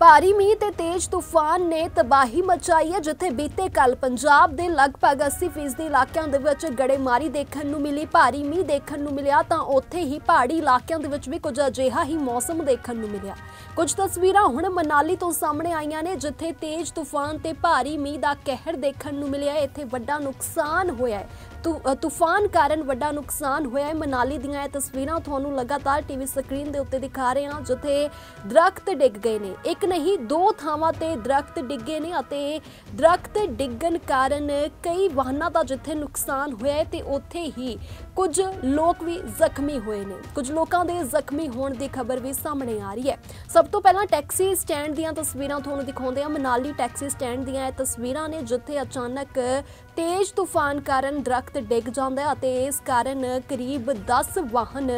ਭਾਰੀ ਮੀਂਹ ਤੇ ਤੇਜ਼ ਤੂਫਾਨ ਨੇ ਤਬਾਹੀ ਮਚਾਈ ਹੈ, ਜਿੱਥੇ ਬੀਤੇ ਕੱਲ ਪੰਜਾਬ ਦੇ ਲਗਭਗ 80% ਇਲਾਕਿਆਂ ਦੇ ਵਿੱਚ ਗੜੇਮਾਰੀ ਦੇਖਣ ਨੂੰ ਮਿਲੀ। ਭਾਰੀ ਮੀਂਹ ਦੇਖਣ ਨੂੰ ਮਿਲਿਆ ਤਾਂ ਉੱਥੇ ਹੀ ਪਹਾੜੀ ਇਲਾਕਿਆਂ ਦੇ ਵਿੱਚ ਵੀ ਕੁਝ ਅਜਿਹਾ ਹੀ ਮੌਸਮ ਦੇਖਣ ਨੂੰ ਮਿਲਿਆ। ਕੁਝ ਤਸਵੀਰਾਂ ਹੁਣ ਮਨਾਲੀ ਤੋਂ ਸਾਹਮਣੇ ਆਈਆਂ ਨੇ, ਜਿੱਥੇ ਤੇਜ਼ ਤੂਫਾਨ ਤੇ ਭਾਰੀ ਮੀਂਹ ਦਾ ਕਹਿਰ ਦੇਖਣ ਨੂੰ ਮਿਲਿਆ। ਇੱਥੇ ਵੱਡਾ ਨੁਕਸਾਨ ਹੋਇਆ ਹੈ। ਤੂਫਾਨ ਕਾਰਨ ਵੱਡਾ ਨੁਕਸਾਨ ਹੋਇਆ ਹੈ। ਮਨਾਲੀ ਦੀਆਂ ਇਹ ਤਸਵੀਰਾਂ ਤੁਹਾਨੂੰ ਲਗਾਤਾਰ ਟੀਵੀ ਸਕਰੀਨ ਦੇ ਉੱਤੇ ਦਿਖਾ ਰਹੇ ਹਾਂ, ਜਿੱਥੇ ਦਰਖਤ ਡਿੱਗ ਗਏ ਨੇ। ਇੱਕ ਨਹੀਂ, ਦੋ ਥਾਵਾਂ ਤੇ ਦਰਖਤ ਡਿੱਗੇ ਨੇ ਅਤੇ ਦਰਖਤ ਡਿੱਗਣ ਕਾਰਨ ਕਈ ਵਾਹਨਾਂ ਦਾ ਜਿੱਥੇ ਨੁਕਸਾਨ ਹੋਇਆ ਹੈ ਤੇ ਉੱਥੇ ਹੀ ਕੁਝ ਲੋਕ ਵੀ ਜ਼ਖਮੀ ਹੋਏ ਨੇ। ਕੁਝ ਲੋਕਾਂ ਦੇ ਜ਼ਖਮੀ ਹੋਣ ਦੀ ਖਬਰ ਵੀ ਸਾਹਮਣੇ ਆ ਰਹੀ ਹੈ। ਸਭ ਤੋਂ ਪਹਿਲਾਂ ਟੈਕਸੀ ਸਟੈਂਡ ਦੀਆਂ ਤਸਵੀਰਾਂ ਤੁਹਾਨੂੰ ਦਿਖਾਉਂਦੇ ਆ ਮਨਾਲੀ ਟੈਕਸੀ ਸਟੈਂਡ ਦੀਆਂ ਇਹ ਤਸਵੀਰਾਂ ਨੇ, ਜਿੱਥੇ ਅਚਾਨਕ ਤੇਜ਼ ਤੂਫਾਨ ਕਾਰਨ ਦਰਖਤ ਡਿੱਗ ਜਾਂਦਾ ਹੈ ਅਤੇ ਇਸ ਕਾਰਨ ਕਰੀਬ 10 ਵਾਹਨ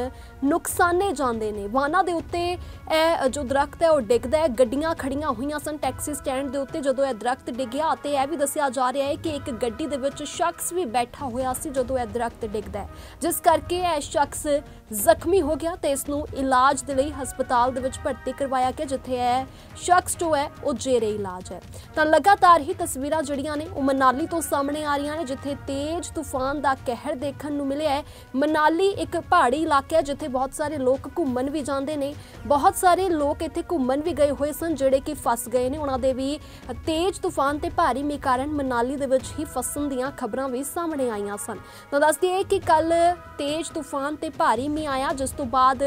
ਨੁਕਸਾਨੇ ਜਾਂਦੇ ਨੇ। ਵਾਹਨਾਂ ਦੇ ਉੱਤੇ ਇਹ ਜੋ ਦਰਖਤ ਹੈ, ਉਹ ਡਿੱਗਦਾ ਹੈ। ਗੱਡੀਆਂ ਖੜੀਆਂ ਹੋਈਆਂ ਸਨ ਟੈਕਸੀ ਸਟੈਂਡ ਦੇ ਉੱਤੇ ਜਦੋਂ ਇਹ ਦਰਖਤ ਡਿੱਗਿਆ ਅਤੇ ਇਹ ਵੀ ਦੱਸਿਆ ਜਾ ਰਿਹਾ ਹੈ ਕਿ ਇੱਕ ਗੱਡੀ ਦੇ ਵਿੱਚ ਸ਼ਖਸ ਵੀ ਬੈਠਾ ਹੋਇਆ ਸੀ ਜਦੋਂ ਇਹ ਦਰਖਤ ਡਿੱਗਦਾ ਹੈ। ਜਿਸ ਕਰਕੇ ਇਹ ਸ਼ਖਸ ਜ਼ਖਮੀ ਹੋ ਗਿਆ ਤੇ ਇਸ ਨੂੰ ਇਲਾਜ ਦੇ ਲਈ ਹਸਪਤਾਲ ਦੇ ਵਿੱਚ ਭਰਤੀ ਕਰਵਾਇਆ ਗਿਆ, ਜਿੱਥੇ ਇਹ ਸ਼ਖਸ ਜੋ ਹੈ, ਉਹ ਜੇਰੇ ਇਲਾਜ ਹੈ। ਤਾਂ ਲਗਾਤਾਰ ਹੀ ਤਸਵੀਰਾਂ ਜਿਹੜੀਆਂ ਨੇ, ਉਹ ਮਨਾਲੀ ਤੋਂ ਸਾਹਮਣੇ ਆ ਰਹੀਆਂ ਨੇ ਜਿੱਥੇ ਤੇਜ਼ ਤੂਫਾਨ ਦਾ ਕਹਿਰ ਦੇਖਣ ਨੂੰ ਮਿਲਿਆ ਹੈ। ਮਨਾਲੀ ਇੱਕ ਪਹਾੜੀ ਇਲਾਕਾ ਹੈ ਜਿੱਥੇ ਬਹੁਤ ਸਾਰੇ ਲੋਕ ਘੁੰਮਣ ਵੀ ਜਾਂਦੇ ਨੇ। ਬਹੁਤ ਸਾਰੇ ਲੋਕ ਇੱਥੇ ਘੁੰਮਣ ਵੀ ਗਏ ਹੋਏ ਸਨ ਜਿਹੜੇ ਕਿ ਫਸ ਗਏ ਨੇ। ਉਹਨਾਂ ਦੇ ਵੀ ਤੇਜ਼ ਤੂਫਾਨ ਤੇ ਭਾਰੀ ਮੀਂਹ ਕਾਰਨ ਮਨਾਲੀ ਦੇ ਵਿੱਚ ਹੀ ਫਸਣ ਦੀਆਂ ਖਬਰਾਂ ਵੀ ਸਾਹਮਣੇ ਆਈਆਂ ਸਨ। ਤਾਂ ਦੱਸ ਦਈਏ ਕਿ ਕੱਲ ਤੇਜ਼ ਤੂਫਾਨ ਤੇ ਭਾਰੀ ਮੀਂਹ ਆਇਆ, ਜਿਸ ਤੋਂ ਬਾਅਦ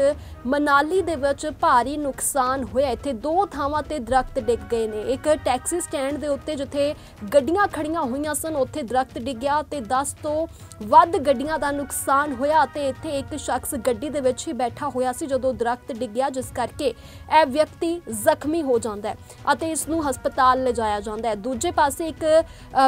ਮਨਾਲੀ ਦੇ ਵਿੱਚ ਭਾਰੀ ਨੁਕਸਾਨ ਹੋਇਆ। ਇੱਥੇ ਦੋ ਥਾਵਾਂ ਤੇ ਦਰਖਤ ਡਿੱਗ ਗਏ ਨੇ। ਇੱਕ ਟੈਕਸੀ ਸਟੈਂਡ ਦੇ ਉੱਤੇ ਜਿੱਥੇ ਗੱਡੀਆਂ ਖੜੀਆਂ ਹੋਈਆਂ ਸਨ, ਉੱਥੇ ਦਰਖਤ ਡਿੱਗਿਆ ਤੇ 10 ਤੋਂ ਵੱਧ ਗੱਡੀਆਂ ਦਾ ਨੁਕਸਾਨ ਹੋਇਆ ਤੇ ਇੱਥੇ ਇੱਕ ਸ਼ਖਸ ਗੱਡੀ ਦੇ ਵਿੱਚ ਹੀ ਬੈਠਾ ਹੋਇਆ ਸੀ, ਜਦੋਂ ਦਰਖਤ ਡਿੱਗਿਆ ਜਿਸ ਕਰਕੇ ਇਹ ਵਿਅਕਤੀ ਜ਼ਖਮੀ ਹੋ ਜਾਂਦਾ ਹੈ ਅਤੇ ਇਸ ਨੂੰ ਹਸਪਤਾਲ ਲਿਜਾਇਆ ਜਾਂਦਾ ਹੈ। ਦੂਜੇ ਪਾਸੇ ਇੱਕ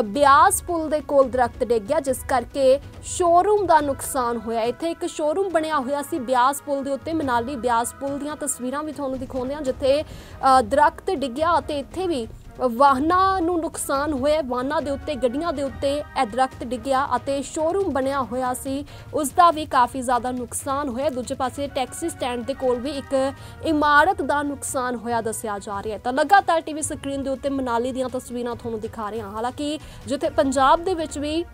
ਬਿਆਸ ਪੁਲ ਦੇ ਕੋਲ ਦਰਖਤ ਡਿੱਗ ਗਿਆ, ਜਿਸ ਕਰਕੇ ਸ਼ੋਰੂਮ ਦਾ ਨੁਕਸਾਨ ਹੋਇਆ। ਇੱਥੇ ਇੱਕ ਸ਼ੋਰੂਮ ਬਣਿਆ ਹੋਇਆ ਸੀ ਬਿਆਸ ਪੁਲ ਦੇ ਉੱਤੇ, ਮਨਾਲੀ ਬਿਆਸ ਪੁਲ ਦੀਆਂ ਤਸਵੀਰਾਂ ਵੀ ਤੁਹਾਨੂੰ ਦਿਖਾਉਂਦੇ ਹਾਂ, ਜਿੱਥੇ ਦਰਖਤ ਡਿੱਗਿਆ ਅਤੇ ਇੱਥੇ ਵੀ ਵਾਹਨਾਂ ਨੂੰ ਨੁਕਸਾਨ ਹੋਇਆ। ਵਾਹਨਾਂ ਦੇ ਉੱਤੇ, ਗੱਡੀਆਂ ਦੇ ਉੱਤੇ ਇਹ ਦਰਖਤ ਡਿੱਗਿਆ ਅਤੇ ਸ਼ੋਰੂਮ ਬਣਿਆ ਹੋਇਆ ਸੀ। ਉਸ ਦਾ ਵੀ ਕਾਫੀ ਜ਼ਿਆਦਾ ਨੁਕਸਾਨ ਹੋਇਆ। ਦੂਜੇ ਪਾਸੇ ਟੈਕਸੀ ਸਟੈਂਡ ਦੇ ਕੋਲ ਵੀ ਇੱਕ ਇਮਾਰਤ ਦਾ ਨੁਕਸਾਨ ਹੋਇਆ ਦੱਸਿਆ ਜਾ ਰਿਹਾ ਹੈ। ਤਾਂ ਲਗਾਤਾਰ ਟੀਵੀ ਸਕਰੀਨ ਦੇ ਉੱਤੇ ਮਨਾਲੀ ਦੀਆਂ ਤਸਵੀਰਾਂ ਤੁਹਾਨੂੰ ਦਿਖਾ ਰਹੇ ਹਾਂ। ਹਾਲਾਂਕਿ ਜਿੱਥੇ ਪੰਜਾਬ ਦੇ ਵਿੱਚ ਵੀ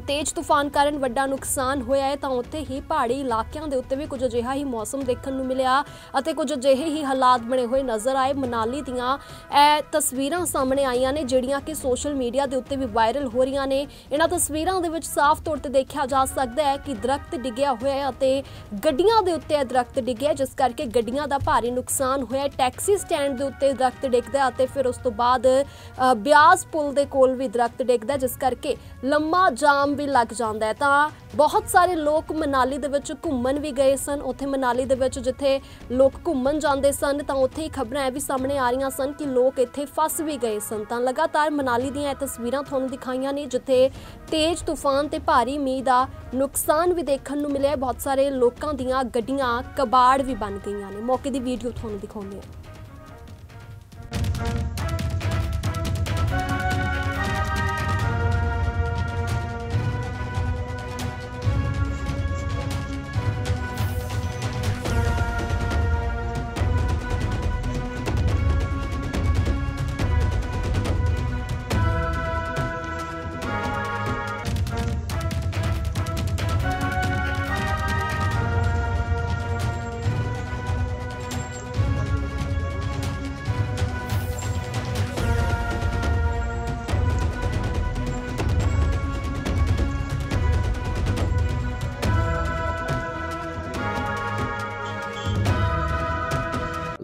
ਤੇਜ਼ ਤੂਫਾਨ ਕਾਰਨ ਵੱਡਾ ਨੁਕਸਾਨ ਹੋਇਆ ਹੈ, ਤਾਂ ਉੱਥੇ ਹੀ ਪਹਾੜੀ ਇਲਾਕਿਆਂ ਦੇ ਉੱਤੇ ਵੀ ਕੁਝ ਅਜਿਹਾ ਹੀ ਮੌਸਮ ਦੇਖਣ ਨੂੰ ਮਿਲਿਆ ਅਤੇ ਕੁਝ ਅਜਿਹੇ ਹੀ ਹਾਲਾਤ ਬਣੇ ਹੋਏ ਨਜ਼ਰ ਆਏ। ਮਨਾਲੀ ਦੀਆਂ ਇਹ ਤਸਵੀਰਾਂ ਸਾਹਮਣੇ ਆਈਆਂ ਨੇ, ਜਿਹੜੀਆਂ ਕਿ ਸੋਸ਼ਲ ਮੀਡੀਆ ਦੇ ਉੱਤੇ ਵੀ ਵਾਇਰਲ ਹੋ ਰਹੀਆਂ ਨੇ। ਇਹਨਾਂ ਤਸਵੀਰਾਂ ਦੇ ਵਿੱਚ ਸਾਫ਼ ਤੌਰ ਤੇ ਦੇਖਿਆ ਜਾ ਸਕਦਾ ਹੈ ਕਿ ਦਰਖਤ ਡਿੱਗਿਆ ਹੋਇਆ ਹੈ ਅਤੇ ਗੱਡੀਆਂ ਦੇ ਉੱਤੇ ਇਹ ਦਰਖਤ ਡਿੱਗਿਆ ਜਿਸ ਕਰਕੇ ਗੱਡੀਆਂ ਦਾ ਭਾਰੀ ਨੁਕਸਾਨ ਹੋਇਆ ਟੈਕਸੀ ਸਟੈਂਡ ਦੇ ਉੱਤੇ ਦਰਖਤ ਡਿੱਗਦਾ ਅਤੇ ਫਿਰ ਉਸ ਤੋਂ ਬਾਅਦ ਬਿਆਸ ਪੁਲ ਦੇ ਕੋਲ ਵੀ ਦਰਖਤ ਡਿੱਗਦਾ ਜਿਸ ਕਰਕੇ ਲੰਮਾ ਜਾਮ ਵੀ ਲੱਗ ਜਾਂਦਾ ਹੈ। ਤਾਂ ਬਹੁਤ ਸਾਰੇ ਲੋਕ ਮਨਾਲੀ ਦੇ ਵਿੱਚ ਘੁੰਮਣ ਵੀ ਗਏ ਸਨ। ਉੱਥੇ ਮਨਾਲੀ ਦੇ ਵਿੱਚ ਜਿੱਥੇ ਲੋਕ ਘੁੰਮਣ ਜਾਂਦੇ ਸਨ, ਤਾਂ ਉੱਥੇ ਹੀ ਖਬਰਾਂ ਇਹ ਵੀ ਸਾਹਮਣੇ ਆ ਰਹੀਆਂ ਸਨ ਕਿ ਲੋਕ ਇੱਥੇ ਫਸ ਵੀ ਗਏ ਸਨ। ਤਾਂ ਲਗਾਤਾਰ ਮਨਾਲੀ ਦੀਆਂ ਇਹ ਤਸਵੀਰਾਂ ਤੁਹਾਨੂੰ ਦਿਖਾਈਆਂ ਨੇ, ਜਿੱਥੇ ਤੇਜ਼ ਤੂਫਾਨ ਤੇ ਭਾਰੀ ਮੀਂਹ ਦਾ ਨੁਕਸਾਨ ਵੀ ਦੇਖਣ ਨੂੰ ਮਿਲਿਆ ਬਹੁਤ ਸਾਰੇ ਲੋਕਾਂ ਦੀਆਂ ਗੱਡੀਆਂ ਕਬਾੜ ਵੀ ਬਣ ਗਈਆਂ ਨੇ। ਮੌਕੇ ਦੀ ਵੀਡੀਓ ਤੁਹਾਨੂੰ ਦਿਖਾਉਂਦੇ ਹਾਂ।